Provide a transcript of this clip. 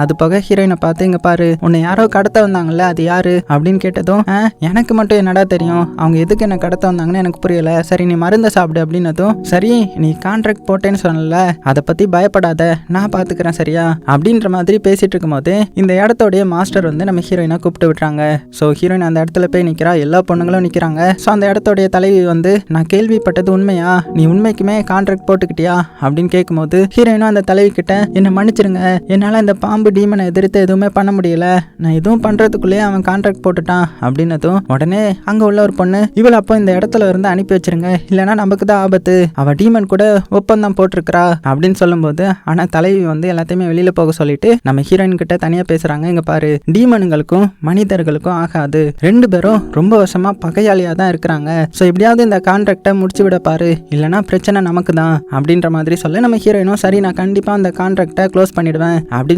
அது போக ஹீரோயினை பார்த்து இங்க பாரு உன்னை யாரோ கடத்த வந்தாங்கல்ல அது யாரு? அப்படின்னு கேட்டதும் எனக்கு மட்டும் என்னடா தெரியும்? அவங்க எதுக்கு என்ன கடத்த வந்தாங்கன்னு எனக்கு புரியல. சரி நீ மருந்த சாப்பிடு அப்படின்னதும் சரி நீ கான்ட்ராக்ட் போட்டேன்னு சொன்னல அதை பத்தி பயப்படாத. நான் பாத்துக்கிறேன் சரியா? அப்படின்ற மாதிரி பேசிட்டு இருக்கும்போது இந்த இடத்தோடைய மாஸ்டர் வந்து நம்ம ஹீரோயினை கூப்பிட்டு விட்டுறாங்க ஸோ ஹீரோயின் அந்த இடத்துல போய் நிக்கிறா எல்லா பொண்ணுங்களும் நிக்கிறாங்க. ஸோ அந்த இடத்தோடைய தலைவி வந்து நான் கேள்விப்பட்டது உண்மையா? நீ உண்மைக்குமே கான்ட்ராக்ட் போட்டுக்கிட்டியா? அப்படின்னு கேட்கும்போது ஹீரோயினும் அந்த தலைவி கிட்ட என்னை மன்னிச்சிருங்க. என்னால் இந்த பாம்பு டீமனை எதிர்த்து எதுவுமே பண்ண முடியல. நான் எதுவும் பண்றதுக்குள்ளேயே அவன் கான்ட்ராக்ட் போட்டுட்டான் அப்படின்னதும் உடனே அங்க உள்ள ஒரு பொண்ணு இவள் அப்போ இந்த இடத்துல இருந்து அனுப்பி வச்சிருங்க. இல்லைன்னா நமக்கு தான் ஆபத்து. அவ டீமன் கூட ஒப்பந்தம் போட்டிருக்கிறா. அப்படின்னு சொல்லும்போது ஆனா தலைவி வந்து எல்லாத்தையுமே வெளியில போக சொல்லிட்டு நம்ம ஹீரோயின் கிட்ட தனியா பேசுறாங்க. இங்க பாரு டீமனுங்களுக்கும் மனிதர்களுக்கும் ஆகாது. ரெண்டு பேரும் ரொம்ப வருஷமா பகையாளியா தான் இருக்கிறாங்க. ஸோ எப்படியாவது இந்த கான்ட்ராக்டை முடிச்சு விட பாரு. இல்லைன்னா பிரச்சனை நமக்கு தான். அப்படின்ற மாதிரி சொல்ல நம்ம ஹீரோயினும் சரி நான் கண்டிப்பா அந்த கான்ட்ராக்டை க்ளோஸ் பண்ணிடுவேன். அப்படின்னு